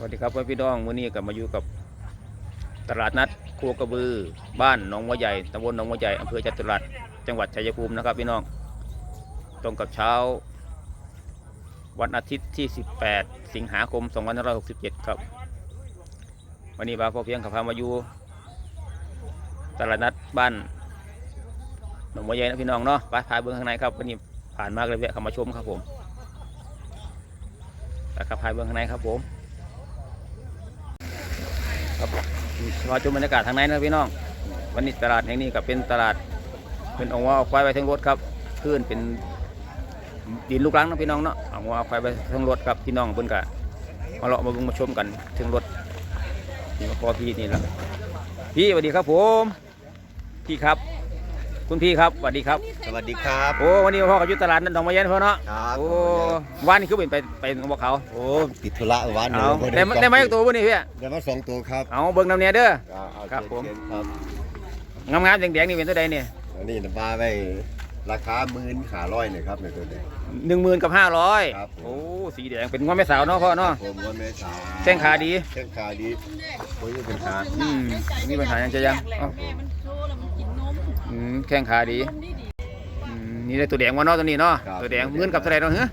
สวัสดีครับพี่น้องมื้อนี้กลับมาอยู่กับตลาดนัดครัวกระบือ บ้านหนองวัวใหญ่ตำบลหนองวัวใหญ่อำเภอจตุรัสจังหวัดชัยภูมินะครับพี่น้องตรงกับเช้า วันอาทิตย์ที่ 18 สิงหาคม 2567 ครับ วันนี้บาพ่อเพียงขับพามาอยู่ตลาดนัดบ้านหนองวัวใหญ่นะพี่น้องเนาะไปพาเบื้องข้างในครับวันนี้ผ่านมากเลยแวะเข้ามาชมครับผมแล้วก็พาเบื้องข้างในครับผม ครับมาชมบรรยากาศทางในนะพี่น้อง วันนี้ตลาดแห่งนี้ก็เป็นตลาด เป็นเอาว่าเอาควายไปทั้งรถครับขึ้นเป็นดินลูกลังนะพี่น้องเนาะเอาว่าเอาควายไปทั้งรถครับพี่น้องเพิ่นกะมาเลาะมาบุงมาชมกันถึงรถนี่พอพี่นี่แหละพี่สวัสดีครับผม พี่ครับ คุณพี่ครับสวัสดีครับ สวัสดีครับ โอ้วันนี้พ่อกับยุตลาดนั่นหนองมาเย็นพ่อเนาะครับโอ้วันนี้คือเป็นไปไปบอกเขาโอ้ติดธุระวันเอาได้มาได้มาจากตัววันนี้พี่ได้มาสองตัวครับเอาเบิ่งน้ำเนี่ยเด้อเอาเอาครับผมเชิญครับงามๆแดงๆนี่เป็นตัวใดเนี่ยอันนี้น้ำปลาไปราคาหมื่นขาร้อยเนี่ยครับในตัวเด็กหนึ่งหมื่นกับห้าร้อยครับผมโอ้สีแดงเป็นงวแม่สาวเนาะพ่อเนาะผมว่าไม่สาแข้งขาดีแข้งขาดีโอ้ยเป็นขาอืมมีปัญหายังจะยัง อืมแข้งขาดีนมดีดีอืมนี่ได้ตัวแดงวะเนาะตัวนี้เนาะตัวแดงหมื่นกับเท่าไหร่เนาะเฮ้ย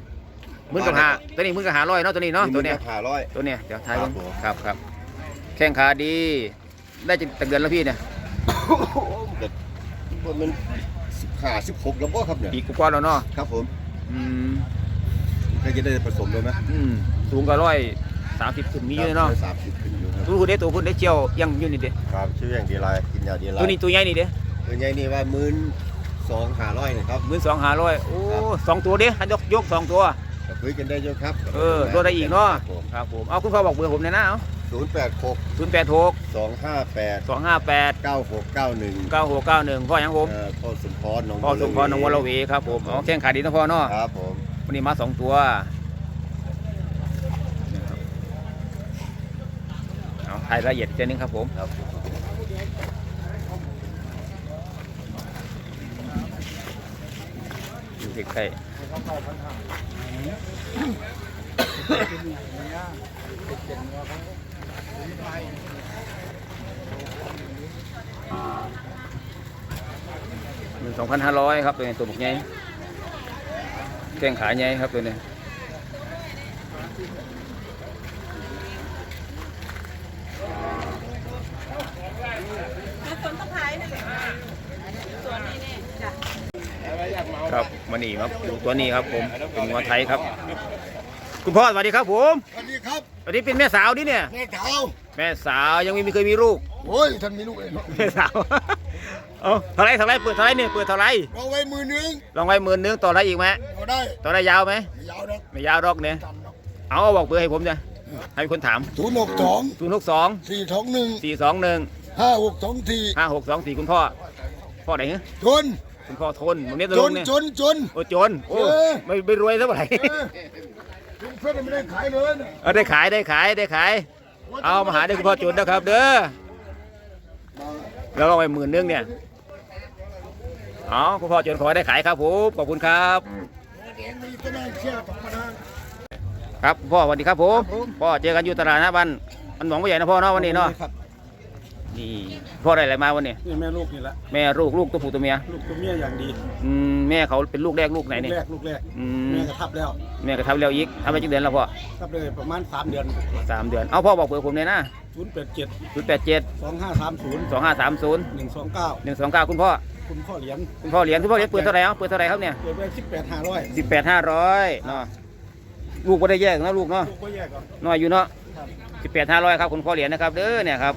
หมื่นกับห้าตัวนี้หมื่นกับห้าร้อยเนาะตัวนี้เนาะตัวเนี้ยขาร้อย ตัวเนี้ยเดี๋ยวทายครัเบิ่บงผม ครับครับแข้งขาดี ได้จะตั้งเดือนแล้วพี่เนี่ยโอ้โหเด็กมันสิบขาสิบหกแล้วบ่ครับเนี่ยปีกว่าๆแล้วเนาะครับผมอืมก็จะได้ผสมเลยไหมอืมสูงกว่าร้อยสามสิบขึ้นมีอยู่เนาะสามสิบขึ้นอยู่ครับตัวคุณเด้ตัวคุณเด้เจียวยังอยู่นี่เด้ครับชื่ออย่างดีไรกินยาดีไรตัวนี้ตัวใหญ่นี่เด้ ตัวใหญ่นี่ว่าหมื่นสองขาร้อยนะครับ หมื่นสองห้าร้อยโอ้ครับ สองตัวเด้หันยกยกสองตัว ก็คุยกันได้เยอะครับเออตัวได้อีกเนาะ ครับผม เอาคุณพ่อบอกเบอร์ผมเลยนะเอาศูนย์แปดหกศูนย์แปดหกสองห้าแปดสองห้าแปดเก้าหกเก้าหนึ่งเก้าหกเก้าหนึ่งพ่อยังผมพ่อสมพรหนองพ่อสมพรหนองวัวละเวครับผมเอาแข้งขาดีนะพ่อเนาะ ครับผม วันนี้มาสองตัวเอาถ่ายละเอียดอีกทีนึงครับผม ครับ อยู่ใกล้หนึ่งสองพันห้าร้อยครับตัวนี้ตัวบุกไงแข้งขาไงครับตัวนี้ แล้วคนต้องขายนั่นแหละส่วนนี้เนี่ยจ้ะ ครับมานี่ครับดูตัวนี้ครับผมเป็นงัวไทยครับ คุณพ่อสวัสดีครับผมสวัสดีครับวันนี้เป็นแม่สาวดิเนี่ย แม่เท้าแม่สาวยังไม่มีเคยมีลูกโอ้ยท่านมีลูกเองเนาะแม่สาวเอาเท่าไรเท่าไรเปิดเท่าไรเนี่ยเปิดเท่าไรเราไว้มือนึงลองไว้หมื่นนึงต่อไรอีกไหมเราได้ต่อไรยาวไหมไม่ยาวนะไม่ยาวหรอกเนี่ยจำเนาะเอาบอกเบอร์ให้ผมเนี่ยให้คนถามศูนย์หกสองศูนย์หกสองสี่สองหนึ่งสี่สองหนึ่งห้าหกสองสี่ห้าหกสองสี่คุณพ่อพ่อไหนฮะจน คุณพ่อทนมันนี้ตัวจลุนงเนี่ยจนจน โอ้จนโอ้เออ ไม่ไม่รวยเท่าไหร่เออลุงเพื่อนไม่ได้ขายเลยนะเอาได้ขายได้ขายได้ขาย เอามาหาได้คุณพ่อจุนนะครับ เด้อแล้วก็ไปหมื่นนึงเนี่ยเอาคุณพ่อจุนขอให้ได้ขายครับผมขอบคุณครับเองมีก็ได้เชี่ยธรรมดา ครับพ่อสวัสดีครับผมพ่อเจอกันอยู่ตลาดนะบ้านมันหนองไม่ใหญ่นะพ่อเนาะวันนี้เนาะครับ นี่พ่อได้อะไรมาวันนี้นี่แม่ลูกนี่แหละแม่ลูกลูกตัวผู้ตัวเมียลูกตัวเมียอย่างดีอืมแม่เขาเป็นลูกแรกลูกไหนลูนี่กแรกลูกแรกอืม แม่กระทับแล้วแม่ก็ทำเร็วอีกทำไปจักเดือนแล้วพ่อทับเลยประมาณ 3 เดือนสามเดือนเอาพ่อบอกเผื่อผมเลยนะ0 8 7 ศูนย์แปดเจ็ด2 5 3 0 สองห้าสามศูนย์1 2 9 หนึ่งสองเก้าคุณพ่อคุณพ่อเหรียญคุณพ่อเหรียญคุณพ่อเหรียญเปิดเท่าไหร่เอาเปิดเท่าไหร่ครับเนี่ยเปิดไว้18 500สิบแปดห้าร้อยเนาะลูกก็ได้แยกนะลูกเนาะลูกก็แยกก่อนน้อยอยู่เนาะครับสิบแปดห้าร้อยครับคุณพ่อเหรียญนะครับเด้อเนี่ยครับ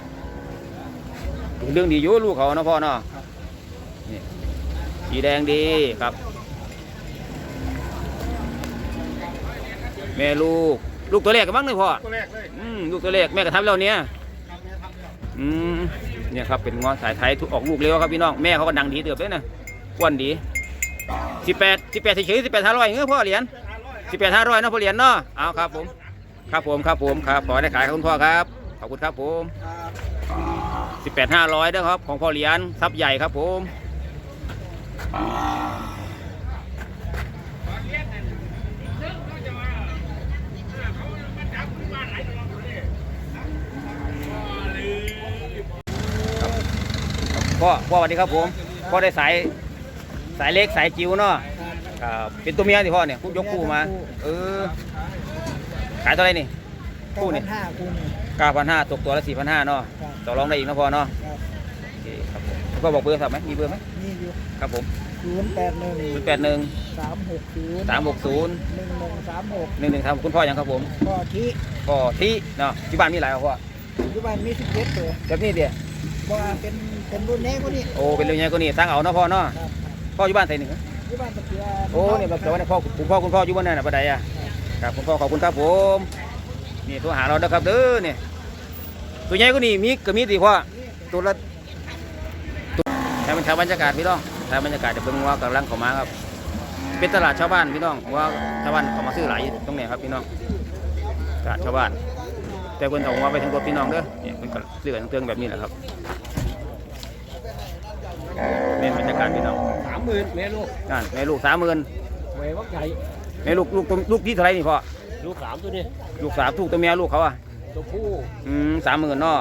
เรื่องดีอยู่ลูกเขาเนาะพ่อเนาะนี่สีแดงดีครับ แม่ลูก ลูกตัวแรกกันบ้างเลยพ่อตัวแรกเลยอืมลูกตัวแรกแม่กระทับแล้วเนี่ยอืมเนี่ยครับเป็นงอสายไทยทุกออกลูกเร็วครับพี่น้องแม่เขาก็ดังดีเติบเลยนะอ้วนดีสิบแปดสิบแปดเฉยๆสิบแปดห้าร้อยเงี้ยพ่อเหรียญสิบแปดห้าร้อยนะพ่อเหรียญเนาะเอาครับผม ครับผมครับผมครับขอให้ได้ขายครับคุณพ่อครับ ขอบคุณครับผม สิบแปดห้าร้อยนะครับ ของพ่อเลี้ยนทรัพย์ใหญ่ครับผมพ่อพ่อสวัสดีครับผมพ่อได้สายสายเล็กสายจิ๋วเนาะครับเป็นตัวเมียสิพ่อเนี่ยคู่ยกคู่มา เออ ขายเท่าไหร่นี่ คู่นี่เก้าพันห้าตกตัวละสี่พันห้าเนาะ ต่อรองได้อีกนะพ่อเนาะครับ โอเคครับผมพ่อบอกเบอร์โทรศัพท์ไหมมีเบอร์ไหมนี่อยู่ครับผมศูนย์แปดหนึ่งศูนย์แปดหนึ่งสามหกศูนย์สามหกศูนย์หนึ่งหนึ่งสามหกหนึ่งหนึ่งทำคุณพ่อยังครับผมก็ที่ก็ที่เนาะที่บ้านมีหลายครับพ่อปัจจุบันมีสิบเจ็ดตัวแบบนี้เดียวว่าเป็นเป็นรุ่นแรกก็นี่โอ้เป็นเรื่องยังก็นี่ตั้งเอาเนาะพ่อเนาะครับพ่ออยู่บ้านไทยหนึ่งปัจจุบันตะเกียบโอ้เนี่ยแบบแต่ว่าเนี่ยพ่อคุณพ่อคุณพ่ออยู่บ้านไหนน่ะปะใดอะครับคุณพ่อขอบคุณครับผมนี่โทรหาเราเด้อครับเด้อเนี่ย ตัวใหญ่ก็นี่มีก็มีสิพ่อตัวละตัวให้มันถ่ายบรรยากาศพี่น้องถ่ายบรรยากาศจะเบิ่งว่ากำลังเข้ามาครับ เป็นตลาดชาวบ้านพี่น้องว่าชาวบ้านเขามาซื้อหลายตรงเนี้ครับพี่น้องตลาดชาวบ้าน แต่เพิ่นต้องว่าไปถึงตัวพี่น้องเด้อเนี่ยเพิ่นก็ซื้อกันเตืองแบบนี้แหละครับเป็นบรรยากาศพี่น้องสามหมื่นแม่ลูกนั่นแม่ลูกสามหมื่นแหววักใหญ่แม่ลูกลูกตัวลูกที่เท่าไหรนี่พ่อลูกสามตัวนี้ลูกสามถูกตัวเมียลูกเขาอะ ตัวผู้อืมสามหมื่นเนาะ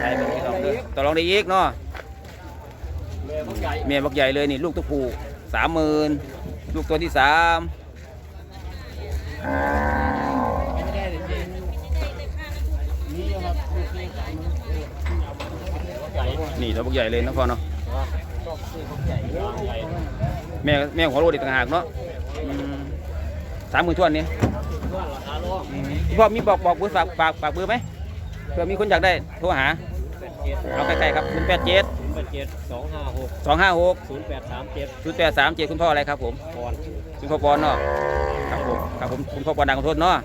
ใช่เป็นพี่น้องเด้อต่อรองได้อีกเนาะแม่วักใหญ่เมียบักใหญ่เลยนี่ลูกตัวผู้สามหมื่นลูกตัวที่สามไม่ได้เลยจริงนี่ครับลูกนี้สามหมื่นวักใหญ่นี่ตัวบักใหญ่เลยนะพ่อเนาะชอบซื้อวักใหญ่ใหญ่แม่แม่หัวโลดอีกต่างหากเนาะสามหมื่นทวนนี่ก็รา คาล่อพี่พ่อมีบอกบอกเบอร์ฝากฝากฝากเบอร์ไหมเผื่อมีคนอยากได้โทรหาเป็นเจ็ดเอาใกล้ๆครับศูนย์แปดเจ็ดศูนย์แปดเจ็ดสองห้าหกสองห้าหกศูนย์แปดสามเจ็ดศูนย์แปดสามเจ็ดคุณพ่ออะไรครับผม ก่อน คุณพ่อปอนเนาะครับผมครับผมคุณพ่อปอนดังขอโทษเนาะ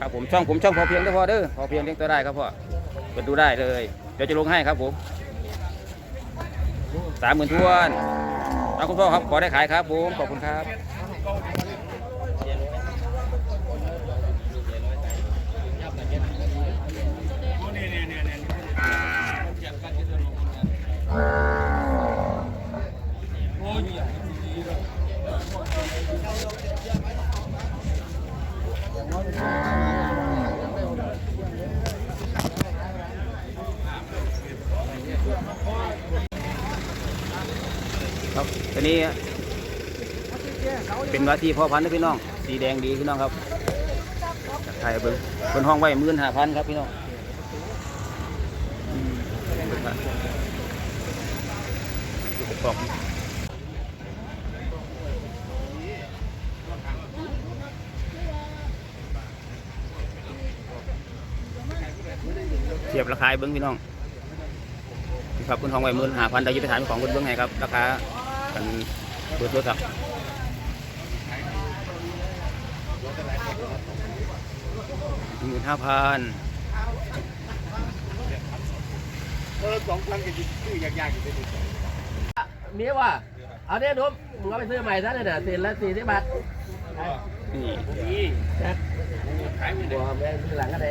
ครับผมช่องผมช่องพอเพียงได้อพอเด้อพอเพียงเลี้ยงตัวได้ครับพ่อเปิดดูได้เลย เดี๋ยวจะลงให้ครับผมสามหมื่นทวนเอาคุณพ่อครับขอได้ขายครับผมขอบคุณครับ นี้เป็นวาทีพ่อพันธุ์นะพี่น้อง สีแดงดีพี่น้องครับจากไทยเบิ้งบนห้องไว้มื่นห้าพันครับพี่น้องเบิ่งครับดูกระป๋องเทียบราคาเบิ้งพี่น้องครับคุณทองไว้มื่นห้าพันเราจะไปถามเจ้าของคุณเบื้งไงครับราคา กันเบอร์โทรศัพท์หมื่นห้าพันกี่ชื่อยากๆอยู่ในนี้มีว่าเอาเนี่ยนุ๊กมึงเอาไปซื้อใหม่ซะเลยนะเศษละสี่สิบบาทนี่นะขายมือเดียวแม่ซื้อหลังก็ได้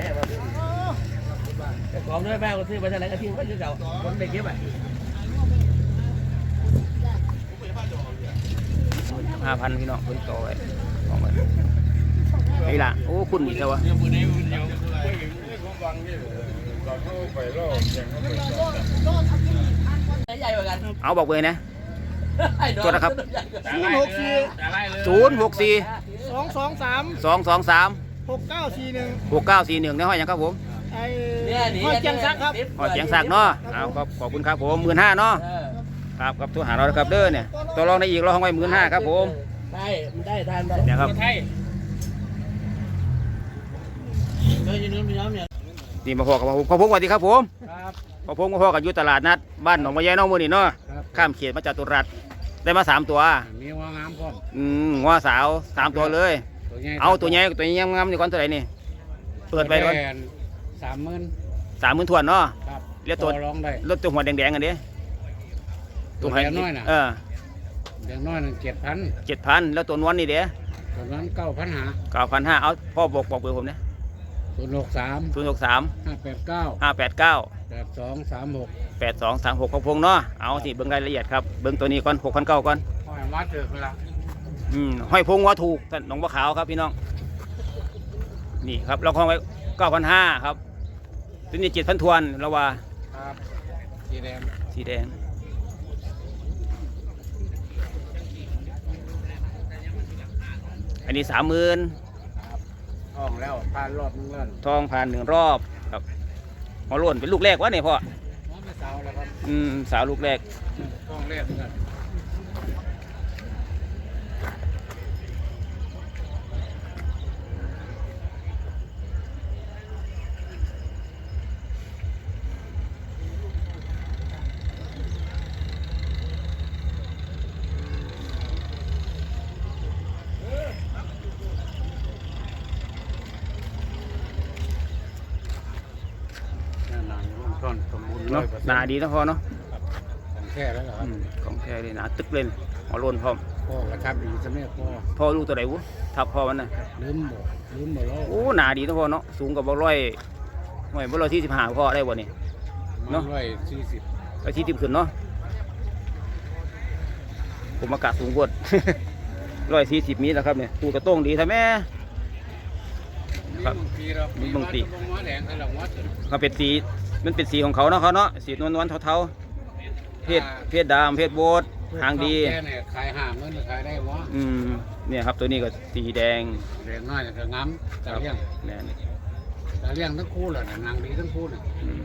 ของด้วยแม่ก็ซื้อไปเท่าไหร่ก็ทิ้งไว้ที่เก่าคนเด็กเก็บไป ห้าพันพี่น้องคุณต่อไว้ของไว้ไอ้ล่ะโอ้คุณดีเท่าวะใหญ่กว่ากันเอาบอกเบอร์นะไอ้ดอกโทษนะครับศูนย์หกสี่ศูนย์หกสี่สองสองสามสองสองสามหกเก้าสี่หนึ่งหกเก้าสี่หนึ่งในห้อยหยังครับผมไอ้เนี่ยหนีห้อยเจียงซักครับห้อยเสียงสักดิ์เนาะเอาขอบขอบคุณครับผมหมื่นห้าเนาะ เออครับกับตัวหาเราครับเด้อเนี่ยตัวรองได้อีกเราห้องไว้หมื่นห้าครับผม ได้มันได้ทานได้เนี่ยครับเออยืนนึงมีน้ำเนี่ยนี่มาพอกับผมขอพงสวัสดีครับผมครับพอพงมาพอกับอยู่ตลาดนัดบ้านหนองมะแยน้องมือนี่เนาะครับข้ามเขตมาจากตุรัสได้มาสามตัวมีว่างามพร้อมอืมงัวสาวสามตัวเลยตัวใหญ่เอาตัวใหญ่ตัวใหญ่งามๆนี่ก่อนเท่าไหร่นี่เปิดไปก่อนสามหมื่นสามหมื่นทวนเนาะครับเรียกตัวร้องได้รถตัวหัวแดงๆกันดิ ตัวแดงน้อยน่ะ เออเด็กน้อยหนึ่งเจ็ดพันเจ็ดพันแล้วตัวนวลนี่เด้ตัวนั้นเก้าพันหาเก้าพันห้าเอาพ่อบอกบอกเบอร์ผมนะศูนย์หกสามศูนย์หกสามห้าแปดเก้าห้าแปดเก้าแปดสองสามหกแปดสองสามหกของพงเนาะเอาสิเบิ่งรายละเอียดครับเบิ่งตัวนี้ก่อนหกพันเก้าก่อนห้อยมาเจอคนละอืมห้อยพงว่าถูกท่านหนองบัวขาวครับพี่น้องนี่ครับเราห้องไว้เก้าพันห้าครับตัวนี้เจ็ดพันทวนเราว่าครับสีแดงสีสีแดง อันนี้สามหมื่นห้องแล้วผ่านรอบนึงแล้วทองผ่านหนึ่งรอบครับหัวโล้นเป็นลูกแรกวะเนี่ยพ่อน้องไม่สาวแล้วครับอืมสาวลูกแรกห้องแรกเหมือนกันนั่นหนังร่วมต้นสมบูรณ์ร้ เนาะอยเปอร์เซ็นหนาต์ดีนะพ่อเนาะของแท้แล้วเหรอคอืรับมของแท้เลยหนาตึกเลยหัวโล้นพร้อม พ่อกระทับดีสำเนียพ่อพ่อลูกตัวไหนวุทับพ่อมันนะลืมบ่ลืมบ่แล้วโอ้หนาดีนะพ่อเนาะสูงกับบ่ร้อยห่วยบ่ร้อยที่สิบห้าพ่อได้บ่นี่เนาะร้อยสี่สิบร้อยที่สิบขึ้นเนาะผมอากาศสูงกว่า ร้อยสี่สิบมีแล้วครับเนี่ยตูกระโต้งดีท่าแม่ ครับมีเรามีมีบางปีบางหัวแดงให้เราวัดเขาเป็นสี มันเป็นสีของเขาเนาะเขาเนาะสีนวลนวลๆเทาๆเพศเพศดำเพศโบดหางดีแค่เนี่ยขายห่างเงินขายได้วะอืมเนี่ยครับตัวนี้ก็สีแดงแดงน้อยก็งามแต่เลี้ยงเนี่ยแต่เลี้ยงทั้งคู่แหละนะนางดีทั้งคู่น่ะอืม